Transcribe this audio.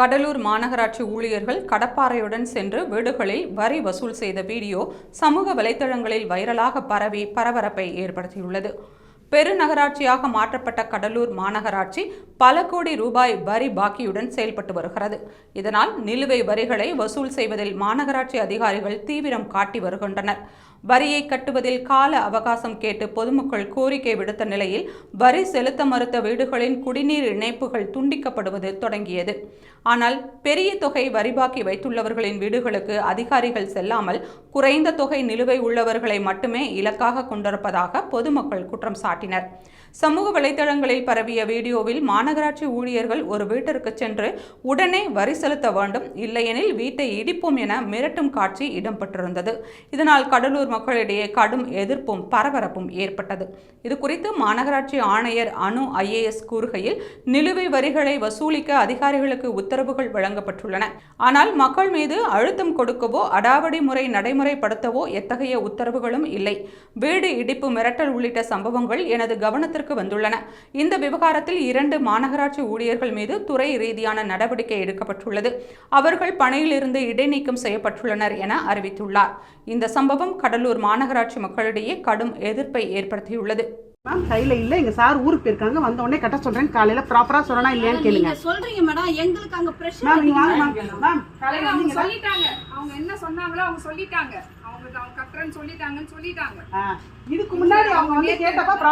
கடலூர் மாநகராட்சி ஊழியர்கள் கடப்பாறையுடன் சென்று வீடுகளில் வரி வசூல் செய்த வீடியோ சமூக வலைதளங்களில் வைரலாக பரவி பரபரப்பை ஏற்படுத்தியுள்ளது. பெருநகராட்சியாக மாற்றப்பட்ட கடலூர் மாநகராட்சி பல கோடி ரூபாய் வரி பாக்கியுடன் செயல்பட்டு வருகிறது. இதனால் நிலுவை வரிகளை வசூல் செய்வதில் மாநகராட்சி அதிகாரிகள் தீவிரம் காட்டி வருகின்றனர். வரியை கட்டுவதில் கால அவகாசம் கேட்டு பொதுமக்கள் கோரிக்கை விடுத்த நிலையில் வரி செலுத்த மறுத்த வீடுகளின் குடிநீர் இணைப்புகள் துண்டிக்கப்படுவது தொடங்கியது. ஆனால் பெரிய தொகை வரிபாக்கி வைத்துள்ளவர்களின் வீடுகளுக்கு அதிகாரிகள் செல்லாமல் குறைந்த தொகை நிலுவை உள்ளவர்களை மட்டுமே இலக்காக கொண்டிருப்பதாக பொதுமக்கள் குற்றம் சாட்டினர். சமூக வலைதளங்களில் பரவிய வீடியோவில் மாநகராட்சி ஊழியர்கள் ஒரு வீட்டிற்கு சென்று உடனே வரி செலுத்த வேண்டும் இல்லையெனில் வீட்டை இடிப்போம் என மிரட்டும் காட்சி இடம்பெற்றிருந்தது. இதனால் கடலூர் மக்களிடையே கடும் எதிர்ப்பும் பரபரப்பும் ஏற்பட்டது. இது குறித்து மாநகராட்சி ஆணையர் அனு ஐஏஎஸ் கூறுகையில் நிலுவை வரிகளை வசூலிக்க அதிகாரிகளுக்கு உத்தரவுகள் வழங்கப்பட்டுள்ளன. ஆனால் மக்கள் மீது அழுத்தம் கொடுக்கவோ அடாவடி முறை நடைமுறைப்படுத்தவோ எத்தகைய உத்தரவுகளும் இல்லை. வீடு இடிப்பு மிரட்டல் உள்ளிட்ட சம்பவங்கள் எனது கவனத்திற்கு வந்துள்ளன. இந்த விவகாரத்தில் இரண்டு மாநகராட்சி ஊழியர்கள் மீது துறை ரீதியான நடவடிக்கை எடுக்கப்பட்டுள்ளது. அவர்கள் பணியிலிருந்து இடைநீக்கம் செய்யப்பட்டுள்ளனர் என அறிவித்துள்ளார். இந்த சம்பவம் கடலூர் மாநகராட்சி மக்களிடையே கடும் எதிர்ப்பை ஏற்படுத்தியுள்ளது. மேம் கையில இல்ல. எங்க சார் ஊருக்கு போயிருக்காங்க. வந்த உடனே கட்ட சொல்றேன். காலையில ப்ராப்பரா சொல்லணும் இல்லையான்னு கேளுங்க. நீங்க சொல்றீங்க மேடம் எங்களுக்கு அங்க பிரஷர் மேம் நீங்க வாங்க மேம் மேம் காலையில அவங்க வந்தீங்களா சொல்லிட்டாங்க. அவங்க என்ன சொன்னாங்களோ அவங்க சொல்லிட்டாங்க. அவங்க அவங்க கட்டுறேன்னு சொல்லிட்டாங்கன்னு சொல்லிட்டாங்க. இதுக்கு முன்னாடி அவங்க வந்து கேட்டப்ப